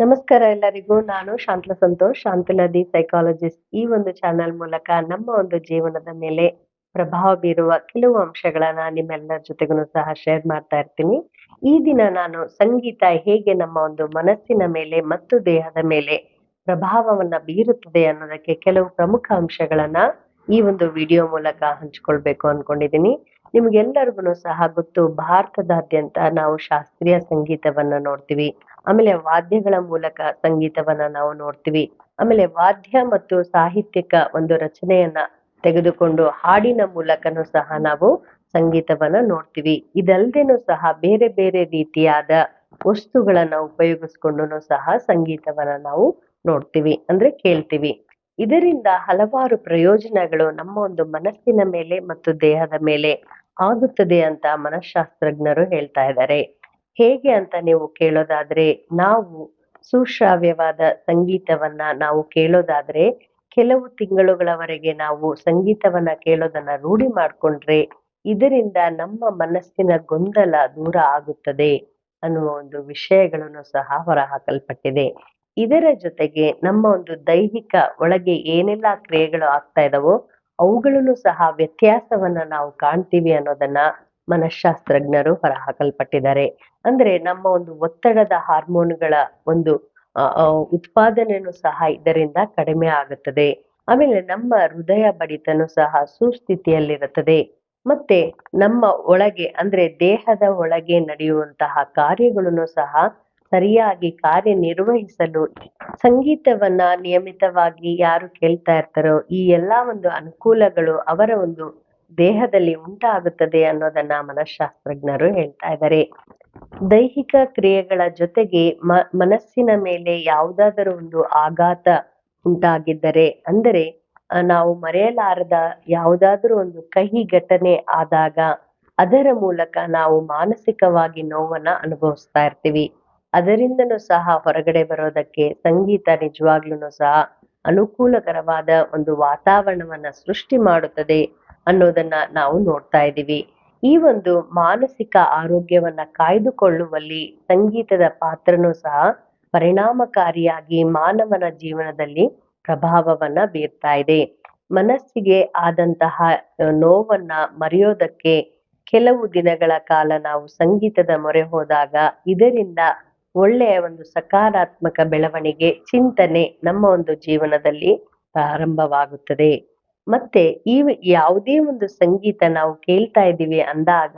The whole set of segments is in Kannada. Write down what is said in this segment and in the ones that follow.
ನಮಸ್ಕಾರ ಎಲ್ಲರಿಗೂ. ನಾನು ಶಾಂತಲ ಸಂತೋಷ್, ಶಾಂತಲದಿ ಸೈಕಾಲಜಿಸ್ಟ್ ಈ ಒಂದು ಚಾನೆಲ್ ಮೂಲಕ ನಮ್ಮ ಒಂದು ಜೀವನದ ಮೇಲೆ ಪ್ರಭಾವ ಬೀರುವ ಕೆಲವು ಅಂಶಗಳನ್ನ ನಿಮ್ಮೆಲ್ಲರ ಜೊತೆಗೂ ಸಹ ಶೇರ್ ಮಾಡ್ತಾ ಇರ್ತೀನಿ. ಈ ದಿನ ನಾನು ಸಂಗೀತ ಹೇಗೆ ನಮ್ಮ ಒಂದು ಮನಸ್ಸಿನ ಮೇಲೆ ಮತ್ತು ದೇಹದ ಮೇಲೆ ಪ್ರಭಾವವನ್ನ ಬೀರುತ್ತದೆ ಅನ್ನೋದಕ್ಕೆ ಕೆಲವು ಪ್ರಮುಖ ಅಂಶಗಳನ್ನ ಈ ಒಂದು ವಿಡಿಯೋ ಮೂಲಕ ಹಂಚ್ಕೊಳ್ಬೇಕು ಅನ್ಕೊಂಡಿದೀನಿ. ನಿಮ್ಗೆಲ್ಲರಿಗೂ ಸಹ ಗೊತ್ತು, ಭಾರತದಾದ್ಯಂತ ನಾವು ಶಾಸ್ತ್ರೀಯ ಸಂಗೀತವನ್ನ ನೋಡ್ತೀವಿ. ಆಮೇಲೆ ವಾದ್ಯಗಳ ಮೂಲಕ ಸಂಗೀತವನ್ನ ನಾವು ನೋಡ್ತೀವಿ. ಆಮೇಲೆ ವಾದ್ಯ ಮತ್ತು ಸಾಹಿತ್ಯಕ ಒಂದು ರಚನೆಯನ್ನ ತೆಗೆದುಕೊಂಡು ಹಾಡಿನ ಮೂಲಕನು ಸಹ ನಾವು ಸಂಗೀತವನ್ನ ನೋಡ್ತೀವಿ. ಇದಲ್ದೇನು ಸಹ ಬೇರೆ ಬೇರೆ ರೀತಿಯಾದ ವಸ್ತುಗಳನ್ನ ಉಪಯೋಗಿಸ್ಕೊಂಡು ಸಹ ಸಂಗೀತವನ್ನ ನಾವು ನೋಡ್ತೀವಿ. ಅಂದ್ರೆ ಕೇಳ್ತೀವಿ. ಇದರಿಂದ ಹಲವಾರು ಪ್ರಯೋಜನಗಳು ನಮ್ಮ ಒಂದು ಮನಸ್ಸಿನ ಮೇಲೆ ಮತ್ತು ದೇಹದ ಮೇಲೆ ಆಗುತ್ತದೆ ಅಂತ ಮನಃಶಾಸ್ತ್ರಜ್ಞರು ಹೇಳ್ತಾ ಇದ್ದಾರೆ. ಹೇಗೆ ಅಂತ ನೀವು ಕೇಳೋದಾದ್ರೆ, ನಾವು ಸುಶ್ರಾವ್ಯವಾದ ಸಂಗೀತವನ್ನ ನಾವು ಕೇಳೋದಾದ್ರೆ, ಕೆಲವು ತಿಂಗಳುಗಳವರೆಗೆ ನಾವು ಸಂಗೀತವನ್ನ ಕೇಳೋದನ್ನ ರೂಢಿ ಮಾಡ್ಕೊಂಡ್ರೆ, ಇದರಿಂದ ನಮ್ಮ ಮನಸ್ಸಿನ ಗೊಂದಲ ದೂರ ಆಗುತ್ತದೆ ಅನ್ನುವ ಒಂದು ವಿಷಯಗಳನ್ನು ಸಹ ಹೊರಹಾಕಲ್ಪಟ್ಟಿದೆ. ಇದರ ಜೊತೆಗೆ ನಮ್ಮ ಒಂದು ದೈಹಿಕ ಒಳಗೆ ಏನೆಲ್ಲ ಕ್ರಿಯೆಗಳು ಆಗ್ತಾ ಇದಾವೋ, ಅವುಗಳನ್ನು ಸಹ ವ್ಯತ್ಯಾಸವನ್ನ ನಾವು ಕಾಣ್ತೀವಿ ಅನ್ನೋದನ್ನ ಮನಃಶಾಸ್ತ್ರಜ್ಞರು ಹೊರಹಾಕಲ್ಪಟ್ಟಿದ್ದಾರೆ. ಅಂದ್ರೆ ನಮ್ಮ ಒಂದು ಒತ್ತಡದ ಹಾರ್ಮೋನ್ಗಳ ಒಂದು ಉತ್ಪಾದನೆಯೂ ಸಹ ಇದರಿಂದ ಕಡಿಮೆ ಆಗುತ್ತದೆ. ಆಮೇಲೆ ನಮ್ಮ ಹೃದಯ ಬಡಿತನು ಸಹ ಸುಸ್ಥಿತಿಯಲ್ಲಿರುತ್ತದೆ. ಮತ್ತೆ ನಮ್ಮ ಒಳಗೆ, ಅಂದ್ರೆ ದೇಹದ ಒಳಗೆ ನಡೆಯುವಂತಹ ಕಾರ್ಯಗಳನ್ನು ಸಹ ಸರಿಯಾಗಿ ಕಾರ್ಯನಿರ್ವಹಿಸಲು ಸಂಗೀತವನ್ನ ನಿಯಮಿತವಾಗಿ ಯಾರು ಕೇಳ್ತಾ ಇರ್ತಾರೋ, ಈ ಎಲ್ಲಾ ಒಂದು ಅನುಕೂಲಗಳು ಅವರ ಒಂದು ದೇಹದಲ್ಲಿ ಉಂಟಾಗುತ್ತದೆ ಅನ್ನೋದನ್ನ ಮನಃಶಾಸ್ತ್ರಜ್ಞರು ಹೇಳ್ತಾ ಇದ್ದಾರೆ ದೈಹಿಕ ಕ್ರಿಯೆಗಳ ಜೊತೆಗೆ ಮ, ಮನಸ್ಸಿನ ಮೇಲೆ ಯಾವುದಾದರೂ ಒಂದು ಆಘಾತ ಉಂಟಾಗಿದ್ದರೆ, ಅಂದರೆ ನಾವು ಮರೆಯಲಾರದ ಯಾವುದಾದ್ರೂ ಒಂದು ಕಹಿ ಘಟನೆ ಆದಾಗ ಅದರ ಮೂಲಕ ನಾವು ಮಾನಸಿಕವಾಗಿ ನೋವನ್ನ ಅನುಭವಿಸ್ತಾ ಇರ್ತೀವಿ. ಅದರಿಂದನೂ ಸಹ ಹೊರಗಡೆ ಬರೋದಕ್ಕೆ ಸಂಗೀತ ನಿಜವಾಗ್ಲೂ ಸಹ ಅನುಕೂಲಕರವಾದ ಒಂದು ವಾತಾವರಣವನ್ನ ಸೃಷ್ಟಿ ಮಾಡುತ್ತದೆ. ಅನ್ನೋದನ್ನ ನಾವು ನೋಡ್ತಾ ಇದ್ದೀವಿ. ಈ ಒಂದು ಮಾನಸಿಕ ಆರೋಗ್ಯವನ್ನ ಕಾಯ್ದುಕೊಳ್ಳುವಲ್ಲಿ ಸಂಗೀತದ ಪಾತ್ರನೂ ಸಹ ಪರಿಣಾಮಕಾರಿಯಾಗಿ ಮಾನವನ ಜೀವನದಲ್ಲಿ ಪ್ರಭಾವವನ್ನ ಬೀರ್ತಾ ಇದೆ. ಮನಸ್ಸಿಗೆ ಆದಂತಹ ನೋವನ್ನ ಮರೆಯೋದಕ್ಕೆ ಕೆಲವು ದಿನಗಳ ಕಾಲ ನಾವು ಸಂಗೀತದ ಮೊರೆ ಹೋದಾಗ ಇದರಿಂದ ಒಳ್ಳೆಯ ಒಂದು ಸಕಾರಾತ್ಮಕ ಬೆಳವಣಿಗೆ, ಚಿಂತನೆ ನಮ್ಮ ಒಂದು ಜೀವನದಲ್ಲಿ ಪ್ರಾರಂಭವಾಗುತ್ತದೆ. ಮತ್ತೆ ಈ ಯಾವುದೇ ಒಂದು ಸಂಗೀತ ನಾವು ಕೇಳ್ತಾ ಇದ್ದೀವಿ ಅಂದಾಗ,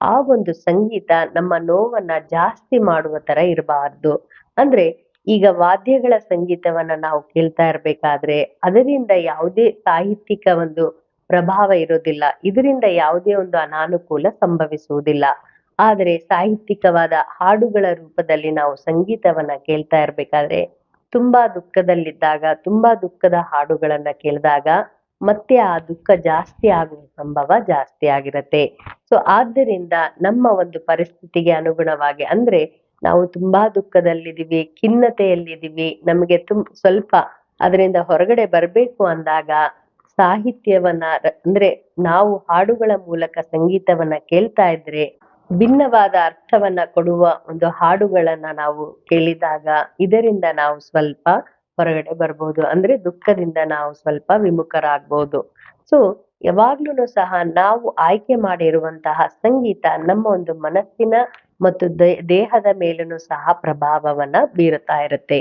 ಆ ಒಂದು ಸಂಗೀತ ನಮ್ಮ ನೋವನ್ನ ಜಾಸ್ತಿ ಮಾಡುವ ತರ ಇರಬಾರ್ದು. ಅಂದ್ರೆ ಈಗ ವಾದ್ಯಗಳ ಸಂಗೀತವನ್ನ ನಾವು ಕೇಳ್ತಾ ಇರ್ಬೇಕಾದ್ರೆ ಅದರಿಂದ ಯಾವುದೇ ಸಾಹಿತ್ಯಿಕ ಒಂದು ಪ್ರಭಾವ ಇರೋದಿಲ್ಲ. ಇದರಿಂದ ಯಾವುದೇ ಒಂದು ಅನಾನುಕೂಲ ಸಂಭವಿಸುವುದಿಲ್ಲ. ಆದರೆ ಸಾಹಿತ್ಯಿಕವಾದ ಹಾಡುಗಳ ರೂಪದಲ್ಲಿ ನಾವು ಸಂಗೀತವನ್ನ ಕೇಳ್ತಾ ಇರ್ಬೇಕಾದ್ರೆ ತುಂಬಾ ದುಃಖದಲ್ಲಿದ್ದಾಗ, ತುಂಬಾ ದುಃಖದ ಹಾಡುಗಳನ್ನ ಕೇಳಿದಾಗ ಮತ್ತೆ ಆ ದುಃಖ ಜಾಸ್ತಿ ಆಗುವ ಸಂಭವ ಜಾಸ್ತಿ ಆಗಿರತ್ತೆ. ಸೊ ಆದ್ದರಿಂದ ನಮ್ಮ ಒಂದು ಪರಿಸ್ಥಿತಿಗೆ ಅನುಗುಣವಾಗಿ ಅಂದ್ರೆ ನಾವು ತುಂಬಾ ದುಃಖದಲ್ಲಿದ್ದೀವಿ, ಖಿನ್ನತೆಯಲ್ಲಿದ್ದೀವಿ, ನಮಗೆ ತುಂಬ ಸ್ವಲ್ಪ ಅದರಿಂದ ಹೊರಗಡೆ ಬರಬೇಕು ಅಂದಾಗ ಸಾಹಿತ್ಯವನ್ನ ಅಂದ್ರೆ ನಾವು ಹಾಡುಗಳ ಮೂಲಕ ಸಂಗೀತವನ್ನ ಕೇಳ್ತಾ ಇದ್ರೆ ಭಿನ್ನವಾದ ಅರ್ಥವನ್ನ ಕೊಡುವ ಒಂದು ಹಾಡುಗಳನ್ನ ನಾವು ಕೇಳಿದಾಗ ಇದರಿಂದ ನಾವು ಸ್ವಲ್ಪ ಹೊರಗಡೆ ಬರ್ಬೋದು. ಅಂದ್ರೆ ದುಃಖದಿಂದ ನಾವು ಸ್ವಲ್ಪ ವಿಮುಖರಾಗ್ಬೋದು. ಸೊ ಯಾವಾಗ್ಲೂ ಸಹ ನಾವು ಆಯ್ಕೆ ಮಾಡಿರುವಂತಹ ಸಂಗೀತ ನಮ್ಮ ಒಂದು ಮನಸ್ಸಿನ ಮತ್ತು ದೇಹದ ಮೇಲೂ ಸಹ ಪ್ರಭಾವವನ್ನ ಬೀರುತ್ತಾ ಇರುತ್ತೆ.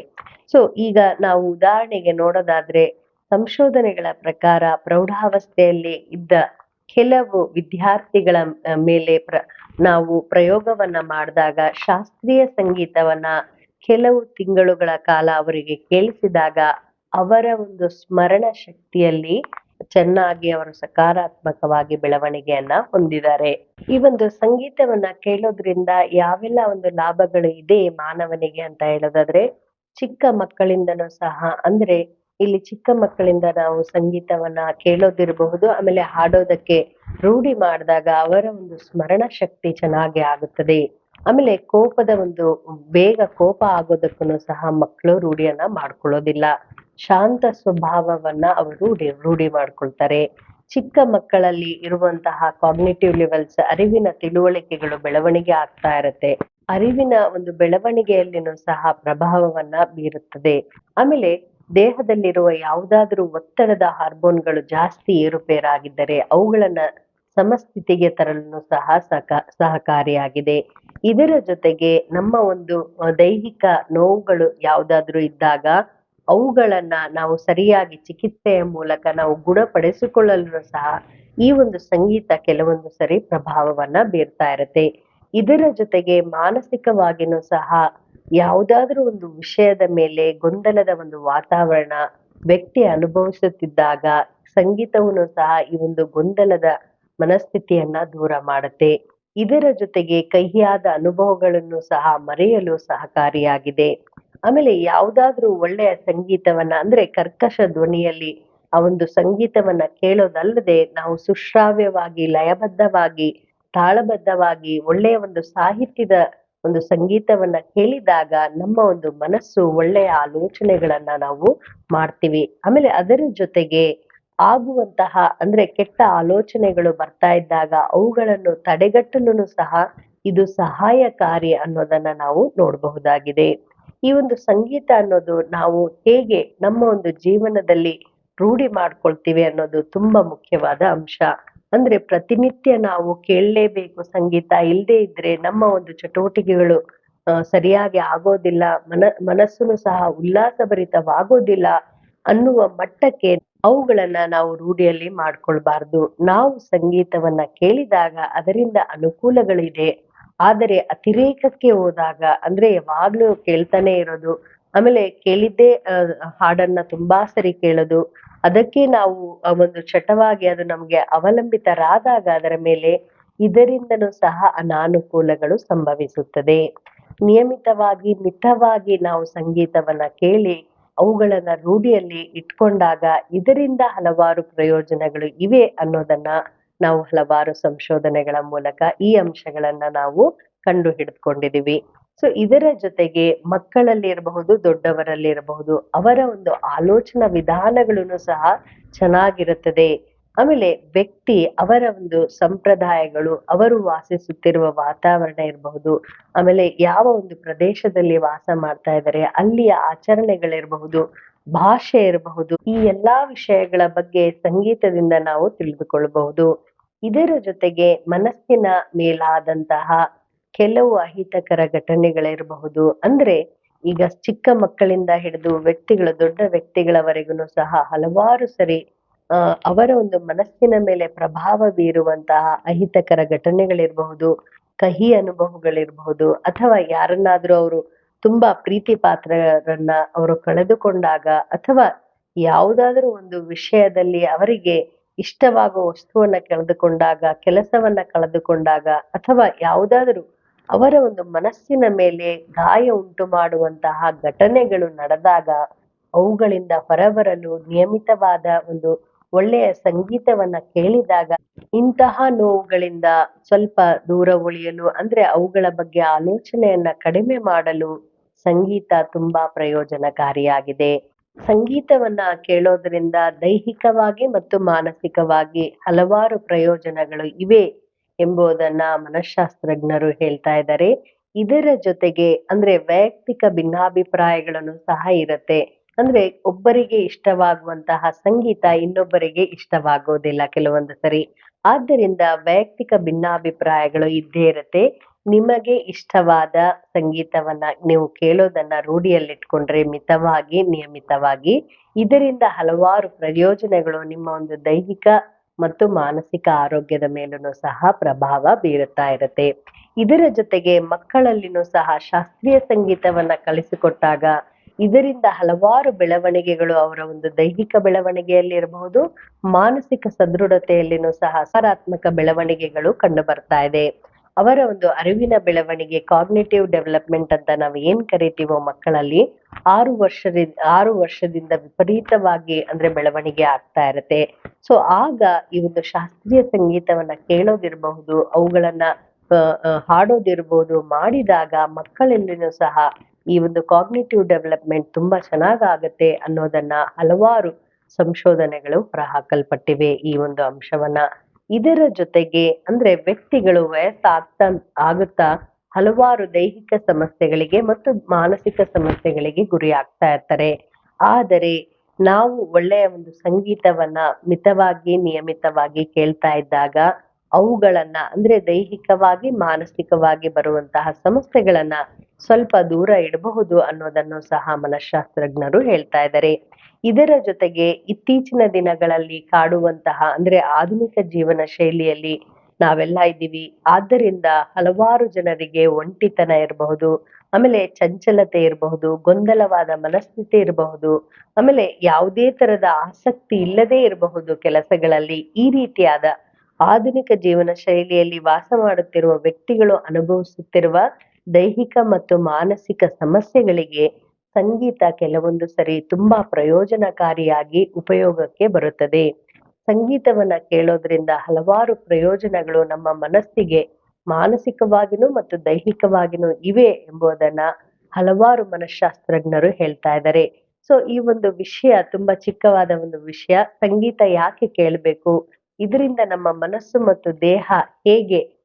ಸೊ ಈಗ ನಾವು ಉದಾಹರಣೆಗೆ ನೋಡೋದಾದ್ರೆ ಸಂಶೋಧನೆಗಳ ಪ್ರಕಾರ ಪ್ರೌಢಾವಸ್ಥೆಯಲ್ಲಿ ಇದ್ದ ಕೆಲವು ವಿದ್ಯಾರ್ಥಿಗಳ ಮೇಲೆ ಪ್ರ, ನಾವು ಪ್ರಯೋಗವನ್ನ ಮಾಡಿದಾಗ ಶಾಸ್ತ್ರೀಯ ಸಂಗೀತವನ್ನ ಕೆಲವು ತಿಂಗಳುಗಳ ಕಾಲ ಅವರಿಗೆ ಕೇಳಿಸಿದಾಗ ಅವರ ಒಂದು ಸ್ಮರಣ ಶಕ್ತಿಯಲ್ಲಿ ಚೆನ್ನಾಗಿ ಅವರು ಸಕಾರಾತ್ಮಕವಾಗಿ ಬೆಳವಣಿಗೆಯನ್ನ ಹೊಂದಿದ್ದಾರೆ. ಈ ಒಂದು ಸಂಗೀತವನ್ನ ಕೇಳೋದ್ರಿಂದ ಯಾವೆಲ್ಲ ಒಂದು ಲಾಭಗಳು ಇದೆ ಮಾನವನಿಗೆ ಅಂತ ಹೇಳೋದಾದ್ರೆ, ಚಿಕ್ಕ ಮಕ್ಕಳಿಂದನೂ ಸಹ ಅಂದ್ರೆ ಇಲ್ಲಿ ಚಿಕ್ಕ ಮಕ್ಕಳಿಂದ ನಾವು ಸಂಗೀತವನ್ನ ಕೇಳೋದಿರಬಹುದು, ಆಮೇಲೆ ಹಾಡೋದಕ್ಕೆ ರೂಢಿ ಮಾಡಿದಾಗ ಅವರ ಒಂದು ಸ್ಮರಣ ಶಕ್ತಿ ಚೆನ್ನಾಗಿ ಆಗುತ್ತದೆ. ಆಮೇಲೆ ಕೋಪದ ಒಂದು ಬೇಗ ಕೋಪ ಆಗೋದಕ್ಕೂ ಸಹ ಮಕ್ಕಳು ರೂಢಿಯನ್ನ ಮಾಡ್ಕೊಳ್ಳೋದಿಲ್ಲ. ಶಾಂತ ಸ್ವಭಾವವನ್ನ ಅವರು ರೂಢಿ ಮಾಡ್ಕೊಳ್ತಾರೆ. ಚಿಕ್ಕ ಮಕ್ಕಳಲ್ಲಿ ಇರುವಂತಹ ಕಾಗ್ನಿಟಿವ್ ಲೆವೆಲ್ಸ್ ಅರಿವಿನ ತಿಳುವಳಿಕೆಗಳು ಬೆಳವಣಿಗೆ ಆಗ್ತಾ ಇರುತ್ತೆ. ಅರಿವಿನ ಒಂದು ಬೆಳವಣಿಗೆಯಲ್ಲಿನೂ ಸಹ ಪ್ರಭಾವವನ್ನ ಬೀರುತ್ತದೆ. ಆಮೇಲೆ ದೇಹದಲ್ಲಿರುವ ಯಾವುದಾದ್ರೂ ಒತ್ತಡದ ಹಾರ್ಮೋನ್ಗಳು ಜಾಸ್ತಿ ಏರುಪೇರಾಗಿದ್ದರೆ ಅವುಗಳನ್ನ ಸಮಸ್ಥಿತಿಗೆ ತರಲು ಸಹ ಸಹ ಸಹಕಾರಿಯಾಗಿದೆ. ಇದರ ಜೊತೆಗೆ ನಮ್ಮ ಒಂದು ದೈಹಿಕ ನೋವುಗಳು ಯಾವುದಾದ್ರೂ ಇದ್ದಾಗ ಅವುಗಳನ್ನ ನಾವು ಸರಿಯಾಗಿ ಚಿಕಿತ್ಸೆಯ ಮೂಲಕ ನಾವು ಗುಣಪಡಿಸಿಕೊಳ್ಳಲು ಸಹ ಈ ಒಂದು ಸಂಗೀತ ಕೆಲವೊಂದು ಸರಿ ಪ್ರಭಾವವನ್ನ ಬೀರ್ತಾ ಇರುತ್ತೆ. ಇದರ ಜೊತೆಗೆ ಮಾನಸಿಕವಾಗಿನೂ ಸಹ ಯಾವುದಾದ್ರೂ ಒಂದು ವಿಷಯದ ಮೇಲೆ ಗೊಂದಲದ ಒಂದು ವಾತಾವರಣ ವ್ಯಕ್ತಿ ಅನುಭವಿಸುತ್ತಿದ್ದಾಗ ಸಂಗೀತವನ್ನು ಸಹ ಈ ಒಂದು ಗೊಂದಲದ ಮನಸ್ಥಿತಿಯನ್ನ ದೂರ ಮಾಡುತ್ತೆ. ಇದರ ಜೊತೆಗೆ ಕಹಿಯಾದ ಅನುಭವಗಳನ್ನು ಸಹ ಮರೆಯಲು ಸಹಕಾರಿಯಾಗಿದೆ. ಆಮೇಲೆ ಯಾವುದಾದ್ರೂ ಒಳ್ಳೆಯ ಸಂಗೀತವನ್ನ ಅಂದ್ರೆ ಕರ್ಕಶ ಧ್ವನಿಯಲ್ಲಿ ಆ ಒಂದು ಸಂಗೀತವನ್ನ ಕೇಳೋದಲ್ಲದೆ ನಾವು ಸುಶ್ರಾವ್ಯವಾಗಿ, ಲಯಬದ್ಧವಾಗಿ, ತಾಳಬದ್ಧವಾಗಿ ಒಳ್ಳೆಯ ಒಂದು ಸಾಹಿತ್ಯದ ಒಂದು ಸಂಗೀತವನ್ನ ಕೇಳಿದಾಗ ನಮ್ಮ ಒಂದು ಮನಸ್ಸು ಒಳ್ಳೆಯ ಆಲೋಚನೆಗಳನ್ನ ನಾವು ಮಾಡ್ತೀವಿ. ಆಮೇಲೆ ಅದರ ಜೊತೆಗೆ ಆಗುವಂತಹ ಅಂದ್ರೆ ಕೆಟ್ಟ ಆಲೋಚನೆಗಳು ಬರ್ತಾ ಇದ್ದಾಗ ಅವುಗಳನ್ನು ತಡೆಗಟ್ಟಲು ಸಹ ಇದು ಸಹಾಯಕಾರಿ ಅನ್ನೋದನ್ನ ನಾವು ನೋಡಬಹುದಾಗಿದೆ. ಈ ಒಂದು ಸಂಗೀತ ಅನ್ನೋದು ನಾವು ಹೇಗೆ ನಮ್ಮ ಒಂದು ಜೀವನದಲ್ಲಿ ರೂಢಿ ಮಾಡ್ಕೊಳ್ತೀವಿ ಅನ್ನೋದು ತುಂಬಾ ಮುಖ್ಯವಾದ ಅಂಶ. ಅಂದ್ರೆ ಪ್ರತಿನಿತ್ಯ ನಾವು ಕೇಳಲೇಬೇಕು ಸಂಗೀತ ಇಲ್ಲದೆ ಇದ್ರೆ ನಮ್ಮ ಒಂದು ಚಟುವಟಿಕೆಗಳು ಸರಿಯಾಗಿ ಆಗೋದಿಲ್ಲ, ಮನ ಮನಸ್ಸುನು ಸಹ ಉಲ್ಲಾಸಭರಿತವಾಗೋದಿಲ್ಲ ಅನ್ನುವ ಮಟ್ಟಕ್ಕೆ ಅವುಗಳನ್ನ ನಾವು ರೂಢಿಯಲ್ಲಿ ಮಾಡ್ಕೊಳ್ಬಾರ್ದು. ನಾವು ಸಂಗೀತವನ್ನ ಕೇಳಿದಾಗ ಅದರಿಂದ ಅನುಕೂಲಗಳಿದೆ. ಆದರೆ ಅತಿರೇಕಕ್ಕೆ ಹೋದಾಗ, ಅಂದ್ರೆ ಯಾವಾಗ್ಲೂ ಕೇಳ್ತಾನೆ ಇರೋದು. ಆಮೇಲೆ ಕೇಳಿದ್ದೇ ಹಾಡನ್ನ ತುಂಬಾ ಸರಿ ಕೇಳೋದು. ಅದಕ್ಕೆ ನಾವು ಒಂದು ಚಟವಾಗಿ ಅದು ನಮ್ಗೆ ಅವಲಂಬಿತರಾದಾಗ ಅದರ ಮೇಲೆ ಇದರಿಂದನೂ ಸಹ ಅನಾನುಕೂಲಗಳು ಸಂಭವಿಸುತ್ತದೆ. ನಿಯಮಿತವಾಗಿ, ಮಿತವಾಗಿ ನಾವು ಸಂಗೀತವನ್ನ ಕೇಳಿ ಅವುಗಳನ್ನ ರೂಢಿಯಲ್ಲಿ ಇಟ್ಕೊಂಡಾಗ ಇದರಿಂದ ಹಲವಾರು ಪ್ರಯೋಜನಗಳು ಇವೆ ಅನ್ನೋದನ್ನ ನಾವು ಹಲವಾರು ಸಂಶೋಧನೆಗಳ ಮೂಲಕ ಈ ಅಂಶಗಳನ್ನ ನಾವು ಕಂಡು ಹಿಡಿದುಕೊಂಡಿದೀವಿ ಸೊ ಇದರ ಜೊತೆಗೆ ಮಕ್ಕಳಲ್ಲಿ ಇರಬಹುದು ದೊಡ್ಡವರಲ್ಲಿ ಇರಬಹುದು ಅವರ ಒಂದು ಆಲೋಚನಾ ವಿಧಾನಗಳನ್ನು ಸಹ ಚೆನ್ನಾಗಿರುತ್ತದೆ. ಆಮೇಲೆ ವ್ಯಕ್ತಿ ಅವರ ಒಂದು ಸಂಪ್ರದಾಯಗಳು, ಅವರು ವಾಸಿಸುತ್ತಿರುವ ವಾತಾವರಣ ಇರಬಹುದು, ಆಮೇಲೆ ಯಾವ ಒಂದು ಪ್ರದೇಶದಲ್ಲಿ ವಾಸ ಮಾಡ್ತಾ ಇದ್ದಾರೆ, ಅಲ್ಲಿಯ ಆಚರಣೆಗಳಿರಬಹುದು, ಭಾಷೆ ಇರಬಹುದು, ಈ ಎಲ್ಲಾ ವಿಷಯಗಳ ಬಗ್ಗೆ ಸಂಗೀತದಿಂದ ನಾವು ತಿಳಿದುಕೊಳ್ಳಬಹುದು. ಇದರ ಜೊತೆಗೆ ಮನಸ್ಸಿನ ಮೇಲಾದಂತಹ ಕೆಲವು ಅಹಿತಕರ ಘಟನೆಗಳಿರಬಹುದು. ಅಂದ್ರೆ ಈಗ ಚಿಕ್ಕ ಮಕ್ಕಳಿಂದ ಹಿಡಿದು ವ್ಯಕ್ತಿಗಳ, ದೊಡ್ಡ ವ್ಯಕ್ತಿಗಳವರೆಗೂ ಸಹ ಹಲವಾರು ಸರಿ ಅವರ ಒಂದು ಮನಸ್ಸಿನ ಮೇಲೆ ಪ್ರಭಾವ ಬೀರುವಂತಹ ಅಹಿತಕರ ಘಟನೆಗಳಿರಬಹುದು, ಕಹಿ ಅನುಭವಗಳಿರಬಹುದು, ಅಥವಾ ಯಾರನ್ನಾದ್ರೂ ಅವರು ತುಂಬಾ ಪ್ರೀತಿ ಪಾತ್ರರನ್ನ ಅವರು ಕಳೆದುಕೊಂಡಾಗ, ಅಥವಾ ಯಾವುದಾದ್ರೂ ಒಂದು ವಿಷಯದಲ್ಲಿ ಅವರಿಗೆ ಇಷ್ಟವಾಗುವ ವಸ್ತುವನ್ನ ಕಳೆದುಕೊಂಡಾಗ, ಕೆಲಸವನ್ನ ಕಳೆದುಕೊಂಡಾಗ, ಅಥವಾ ಯಾವುದಾದ್ರೂ ಅವರ ಒಂದು ಮನಸ್ಸಿನ ಮೇಲೆ ಗಾಯ ಉಂಟು ಮಾಡುವಂತಹ ಘಟನೆಗಳು ನಡೆದಾಗ, ಅವುಗಳಿಂದ ಹೊರಬರಲು ನಿಯಮಿತವಾದ ಒಂದು ಒಳ್ಳೆಯ ಸಂಗೀತವನ್ನ ಕೇಳಿದಾಗ ಇಂತಹ ನೋವುಗಳಿಂದ ಸ್ವಲ್ಪ ದೂರ ಉಳಿಯಲು, ಅಂದ್ರೆ ಅವುಗಳ ಬಗ್ಗೆ ಆಲೋಚನೆಯನ್ನ ಕಡಿಮೆ ಮಾಡಲು ಸಂಗೀತ ತುಂಬಾ ಪ್ರಯೋಜನಕಾರಿಯಾಗಿದೆ. ಸಂಗೀತವನ್ನ ಕೇಳೋದ್ರಿಂದ ದೈಹಿಕವಾಗಿ ಮತ್ತು ಮಾನಸಿಕವಾಗಿ ಹಲವಾರು ಪ್ರಯೋಜನಗಳು ಇವೆ ಎಂಬುದನ್ನ ಮನಃಶಾಸ್ತ್ರಜ್ಞರು ಹೇಳ್ತಾ ಇದ್ದಾರೆ. ಇದರ ಜೊತೆಗೆ ಅಂದ್ರೆ ವೈಯಕ್ತಿಕ ಭಿನ್ನಾಭಿಪ್ರಾಯಗಳನ್ನು ಸಹ ಇರುತ್ತೆ. ಅಂದ್ರೆ ಒಬ್ಬರಿಗೆ ಇಷ್ಟವಾಗುವಂತಹ ಸಂಗೀತ ಇನ್ನೊಬ್ಬರಿಗೆ ಇಷ್ಟವಾಗೋದಿಲ್ಲ ಕೆಲವೊಂದು ಸರಿ. ಆದ್ದರಿಂದ ವೈಯಕ್ತಿಕ ಭಿನ್ನಾಭಿಪ್ರಾಯಗಳು ಇದ್ದೇ ಇರುತ್ತೆ. ನಿಮಗೆ ಇಷ್ಟವಾದ ಸಂಗೀತವನ್ನ ನೀವು ಕೇಳೋದನ್ನ ರೂಢಿಯಲ್ಲಿಟ್ಕೊಂಡ್ರೆ ಮಿತವಾಗಿ, ನಿಯಮಿತವಾಗಿ. ಇದರಿಂದ ಹಲವಾರು ಪ್ರಯೋಜನಗಳು ನಿಮ್ಮ ಒಂದು ದೈಹಿಕ ಮತ್ತು ಮಾನಸಿಕ ಆರೋಗ್ಯದ ಮೇಲೂ ಸಹ ಪ್ರಭಾವ ಬೀರುತ್ತಾ ಇರುತ್ತೆ. ಇದರ ಜೊತೆಗೆ ಮಕ್ಕಳಲ್ಲಿನೂ ಸಹ ಶಾಸ್ತ್ರೀಯ ಸಂಗೀತವನ್ನ ಕಲಿಸಿಕೊಟ್ಟಾಗ ಇದರಿಂದ ಹಲವಾರು ಬೆಳವಣಿಗೆಗಳು ಅವರ ಒಂದು ದೈಹಿಕ ಬೆಳವಣಿಗೆಯಲ್ಲಿ ಇರಬಹುದು, ಮಾನಸಿಕ ಸದೃಢತೆಯಲ್ಲಿನೂ ಸಹ ಸಕಾರಾತ್ಮಕ ಬೆಳವಣಿಗೆಗಳು ಕಂಡು ಬರ್ತಾ ಇದೆ. ಅವರ ಒಂದು ಅರಿವಿನ ಬೆಳವಣಿಗೆ ಕಾಗ್ನೇಟಿವ್ ಡೆವಲಪ್ಮೆಂಟ್ ಅಂತ ನಾವು ಏನ್ ಕರಿತೀವೋ ಮಕ್ಕಳಲ್ಲಿ ಆರು ವರ್ಷದಿಂದ ಆರು ವರ್ಷದಿಂದ ವಿಪರೀತವಾಗಿ ಅಂದ್ರೆ ಬೆಳವಣಿಗೆ ಆಗ್ತಾ ಇರುತ್ತೆ. ಸೊ ಆಗ ಈ ಒಂದು ಶಾಸ್ತ್ರೀಯ ಸಂಗೀತವನ್ನ ಕೇಳೋದಿರಬಹುದು, ಅವುಗಳನ್ನ ಹಾಡೋದಿರ್ಬೋದು, ಮಾಡಿದಾಗ ಮಕ್ಕಳಲ್ಲಿನೂ ಸಹ ಈ ಒಂದು ಕಾಗ್ನಿಟಿವ್ ಡೆವಲಪ್ಮೆಂಟ್ ತುಂಬಾ ಚೆನ್ನಾಗಾಗತ್ತೆ ಅನ್ನೋದನ್ನ ಹಲವಾರು ಸಂಶೋಧನೆಗಳು ಹೊರಹಾಕಲ್ಪಟ್ಟಿವೆ ಈ ಒಂದು ಅಂಶವನ್ನ. ಇದರ ಜೊತೆಗೆ ಅಂದ್ರೆ ವ್ಯಕ್ತಿಗಳು ವಯಸ್ಸಾಗ್ತಾ ಆಗುತ್ತಾ ಹಲವಾರು ದೈಹಿಕ ಸಮಸ್ಯೆಗಳಿಗೆ ಮತ್ತು ಮಾನಸಿಕ ಸಮಸ್ಯೆಗಳಿಗೆ ಗುರಿ ಆಗ್ತಾ ಇರ್ತಾರೆ. ಆದರೆ ನಾವು ಒಳ್ಳೆಯ ಒಂದು ಸಂಗೀತವನ್ನ ಮಿತವಾಗಿ, ನಿಯಮಿತವಾಗಿ ಕೇಳ್ತಾ ಇದ್ದಾಗ ಅವುಗಳನ್ನ ಅಂದ್ರೆ ದೈಹಿಕವಾಗಿ, ಮಾನಸಿಕವಾಗಿ ಬರುವಂತಹ ಸಮಸ್ಯೆಗಳನ್ನ ಸ್ವಲ್ಪ ದೂರ ಇಡಬಹುದು ಅನ್ನೋದನ್ನು ಸಹ ಮನಃಶಾಸ್ತ್ರಜ್ಞರು ಹೇಳ್ತಾ ಇದ್ದಾರೆ. ಇದರ ಜೊತೆಗೆ ಇತ್ತೀಚಿನ ದಿನಗಳಲ್ಲಿ ಕಾಡುವಂತಹ, ಅಂದ್ರೆ ಆಧುನಿಕ ಜೀವನ ಶೈಲಿಯಲ್ಲಿ ನಾವೆಲ್ಲ ಇದ್ದೀವಿ. ಆದ್ದರಿಂದ ಹಲವಾರು ಜನರಿಗೆ ಒಂಟಿತನ ಇರಬಹುದು, ಆಮೇಲೆ ಚಂಚಲತೆ ಇರಬಹುದು, ಗೊಂದಲವಾದ ಮನಸ್ಥಿತಿ ಇರಬಹುದು, ಆಮೇಲೆ ಯಾವುದೇ ತರದ ಆಸಕ್ತಿ ಇಲ್ಲದೆ ಇರಬಹುದು ಕೆಲಸಗಳಲ್ಲಿ. ಈ ರೀತಿಯಾದ ಆಧುನಿಕ ಜೀವನ ಶೈಲಿಯಲ್ಲಿ ವಾಸ ಮಾಡುತ್ತಿರುವ ವ್ಯಕ್ತಿಗಳು ಅನುಭವಿಸುತ್ತಿರುವ ದೈಹಿಕ ಮತ್ತು ಮಾನಸಿಕ ಸಮಸ್ಯೆಗಳಿಗೆ ಸಂಗೀತ ಕೆಲವೊಂದು ಸರಿ ತುಂಬಾ ಪ್ರಯೋಜನಕಾರಿಯಾಗಿ ಉಪಯೋಗಕ್ಕೆ ಬರುತ್ತದೆ. ಸಂಗೀತವನ್ನ ಕೇಳೋದ್ರಿಂದ ಹಲವಾರು ಪ್ರಯೋಜನಗಳು ನಮ್ಮ ಮನಸ್ಸಿಗೆ ಮಾನಸಿಕವಾಗಿನೂ ಮತ್ತು ದೈಹಿಕವಾಗಿನೂ ಇವೆ ಎಂಬುದನ್ನ ಹಲವಾರು ಮನಃಶಾಸ್ತ್ರಜ್ಞರು ಹೇಳ್ತಾ ಇದ್ದಾರೆ. ಸೊ ಈ ಒಂದು ವಿಷಯ ತುಂಬಾ ಚಿಕ್ಕವಾದ ಒಂದು ವಿಷಯ. ಸಂಗೀತ ಯಾಕೆ ಕೇಳಬೇಕು? ಇದರಿಂದ ನಮ್ಮ ಮನಸ್ಸು ಮತ್ತು ದೇಹ ಹೇಗೆ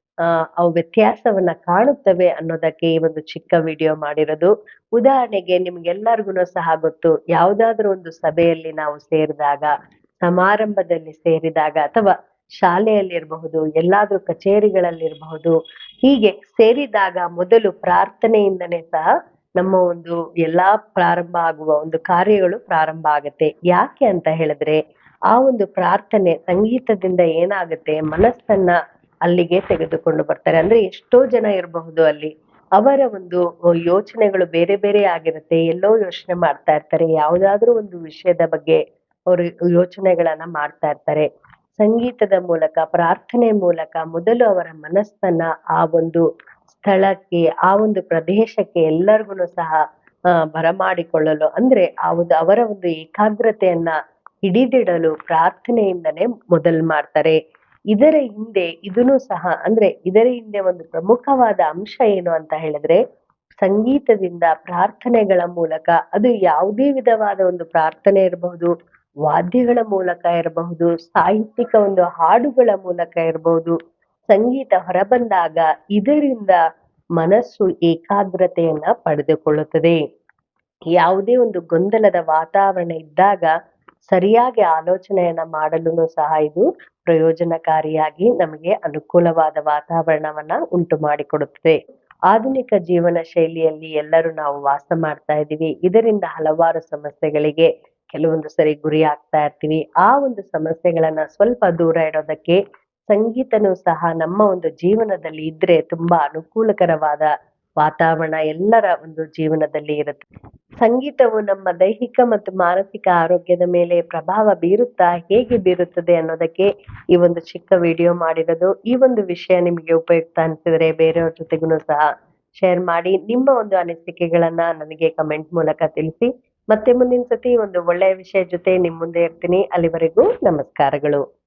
ಅವು ವ್ಯತ್ಯಾಸವನ್ನ ಕಾಣುತ್ತವೆ ಅನ್ನೋದಕ್ಕೆ ಈ ಒಂದು ಚಿಕ್ಕ ವಿಡಿಯೋ ಮಾಡಿರೋದು. ಉದಾಹರಣೆಗೆ ನಿಮ್ಗೆಲ್ಲರಿಗೂ ಸಹ ಗೊತ್ತು, ಯಾವ್ದಾದ್ರು ಒಂದು ಸಭೆಯಲ್ಲಿ ನಾವು ಸೇರಿದಾಗ, ಸಮಾರಂಭದಲ್ಲಿ ಸೇರಿದಾಗ ಅಥವಾ ಶಾಲೆಯಲ್ಲಿರಬಹುದು, ಎಲ್ಲಾದ್ರೂ ಕಚೇರಿಗಳಲ್ಲಿರಬಹುದು, ಹೀಗೆ ಸೇರಿದಾಗ ಮೊದಲು ಪ್ರಾರ್ಥನೆಯಿಂದನೇ ಸಹ ನಮ್ಮ ಒಂದು ಎಲ್ಲಾ ಪ್ರಾರಂಭ ಆಗುವ ಒಂದು ಕಾರ್ಯಗಳು ಪ್ರಾರಂಭ ಆಗುತ್ತೆ. ಯಾಕೆ ಅಂತ ಹೇಳಿದ್ರೆ, ಆ ಒಂದು ಪ್ರಾರ್ಥನೆ ಸಂಗೀತದಿಂದ ಏನಾಗುತ್ತೆ, ಮನಸ್ಸನ್ನ ಅಲ್ಲಿಗೆ ತೆಗೆದುಕೊಂಡು ಬರ್ತಾರೆ. ಅಂದ್ರೆ ಎಷ್ಟೋ ಜನ ಇರಬಹುದು ಅಲ್ಲಿ. ಅವರ ಒಂದು ಯೋಚನೆಗಳು ಬೇರೆ ಬೇರೆ ಆಗಿರುತ್ತೆ. ಎಲ್ಲೋ ಯೋಚನೆ ಮಾಡ್ತಾ ಇರ್ತಾರೆ. ಯಾವ್ದಾದ್ರು ಒಂದು ವಿಷಯದ ಬಗ್ಗೆ ಅವರು ಯೋಚನೆಗಳನ್ನ ಮಾಡ್ತಾ ಇರ್ತಾರೆ. ಸಂಗೀತದ ಮೂಲಕ, ಪ್ರಾರ್ಥನೆ ಮೂಲಕ ಮೊದಲು ಅವರ ಮನಸ್ಸನ್ನ ಆ ಒಂದು ಸ್ಥಳಕ್ಕೆ, ಆ ಒಂದು ಪ್ರದೇಶಕ್ಕೆ ಎಲ್ಲರಿಗೂ ಸಹ ಬರಮಾಡಿಕೊಳ್ಳಲು, ಅಂದ್ರೆ ಆ ಒಂದು ಅವರ ಒಂದು ಏಕಾಗ್ರತೆಯನ್ನ ಹಿಡಿದಿಡಲು ಪ್ರಾರ್ಥನೆಯಿಂದನೇ ಮೊದಲು ಮಾಡ್ತಾರೆ. ಇದರ ಹಿಂದೆ ಇದನ್ನು ಸಹ, ಅಂದ್ರೆ ಇದರ ಹಿಂದೆ ಒಂದು ಪ್ರಮುಖವಾದ ಅಂಶ ಏನು ಅಂತ ಹೇಳಿದ್ರೆ, ಸಂಗೀತದಿಂದ ಪ್ರಾರ್ಥನೆಗಳ ಮೂಲಕ, ಅದು ಯಾವುದೇ ವಿಧವಾದ ಒಂದು ಪ್ರಾರ್ಥನೆ ಇರಬಹುದು, ವಾದ್ಯಗಳ ಮೂಲಕ ಇರಬಹುದು, ಸಾಹಿತ್ಯಿಕ ಒಂದು ಹಾಡುಗಳ ಮೂಲಕ ಇರಬಹುದು, ಸಂಗೀತ ಹೊರಬಂದಾಗ ಇದರಿಂದ ಮನಸ್ಸು ಏಕಾಗ್ರತೆಯನ್ನ ಪಡೆದುಕೊಳ್ಳುತ್ತದೆ. ಯಾವುದೇ ಒಂದು ಗೊಂದಲದ ವಾತಾವರಣ ಇದ್ದಾಗ ಸರಿಯಾಗಿ ಆಲೋಚನೆಯನ್ನ ಮಾಡಲು ಸಹ ಇದು ಪ್ರಯೋಜನಕಾರಿಯಾಗಿ ನಮಗೆ ಅನುಕೂಲವಾದ ವಾತಾವರಣವನ್ನ ಉಂಟು ಮಾಡಿಕೊಡುತ್ತದೆ. ಆಧುನಿಕ ಜೀವನ ಶೈಲಿಯಲ್ಲಿ ಎಲ್ಲರೂ ನಾವು ವಾಸ ಮಾಡ್ತಾ ಇದ್ದೀವಿ. ಇದರಿಂದ ಹಲವಾರು ಸಮಸ್ಯೆಗಳಿಗೆ ಕೆಲವೊಂದು ಸರಿ ಗುರಿ ಆಗ್ತಾ ಇರ್ತೀವಿ. ಆ ಒಂದು ಸಮಸ್ಯೆಗಳನ್ನ ಸ್ವಲ್ಪ ದೂರ ಇಡೋದಕ್ಕೆ ಸಂಗೀತನೂ ಸಹ ನಮ್ಮ ಒಂದು ಜೀವನದಲ್ಲಿ ಇದ್ರೆ ತುಂಬಾ ಅನುಕೂಲಕರವಾದ ವಾತಾವರಣ ಎಲ್ಲರ ಒಂದು ಜೀವನದಲ್ಲಿ ಇರುತ್ತೆ. ಸಂಗೀತವು ನಮ್ಮ ದೈಹಿಕ ಮತ್ತು ಮಾನಸಿಕ ಆರೋಗ್ಯದ ಮೇಲೆ ಪ್ರಭಾವ ಬೀರುತ್ತಾ ಹೇಗೆ ಬೀರುತ್ತದೆ ಅನ್ನೋದಕ್ಕೆ ಈ ಒಂದು ಚಿಕ್ಕ ವಿಡಿಯೋ ಮಾಡಿರೋದು. ಈ ಒಂದು ವಿಷಯ ನಿಮಗೆ ಉಪಯುಕ್ತ ಅನಿಸಿದ್ರೆ ಬೇರೆಯವ್ರ ಜೊತೆಗೂ ಸಹ ಶೇರ್ ಮಾಡಿ. ನಿಮ್ಮ ಒಂದು ಅನಿಸಿಕೆಗಳನ್ನ ನನಗೆ ಕಮೆಂಟ್ ಮೂಲಕ ತಿಳಿಸಿ. ಮತ್ತೆ ಮುಂದಿನ ಸತಿ ಒಂದು ಒಳ್ಳೆಯ ವಿಷಯ ಜೊತೆ ನಿಮ್ಮ ಮುಂದೆ ಇರ್ತೀನಿ. ಅಲ್ಲಿವರೆಗೂ ನಮಸ್ಕಾರಗಳು.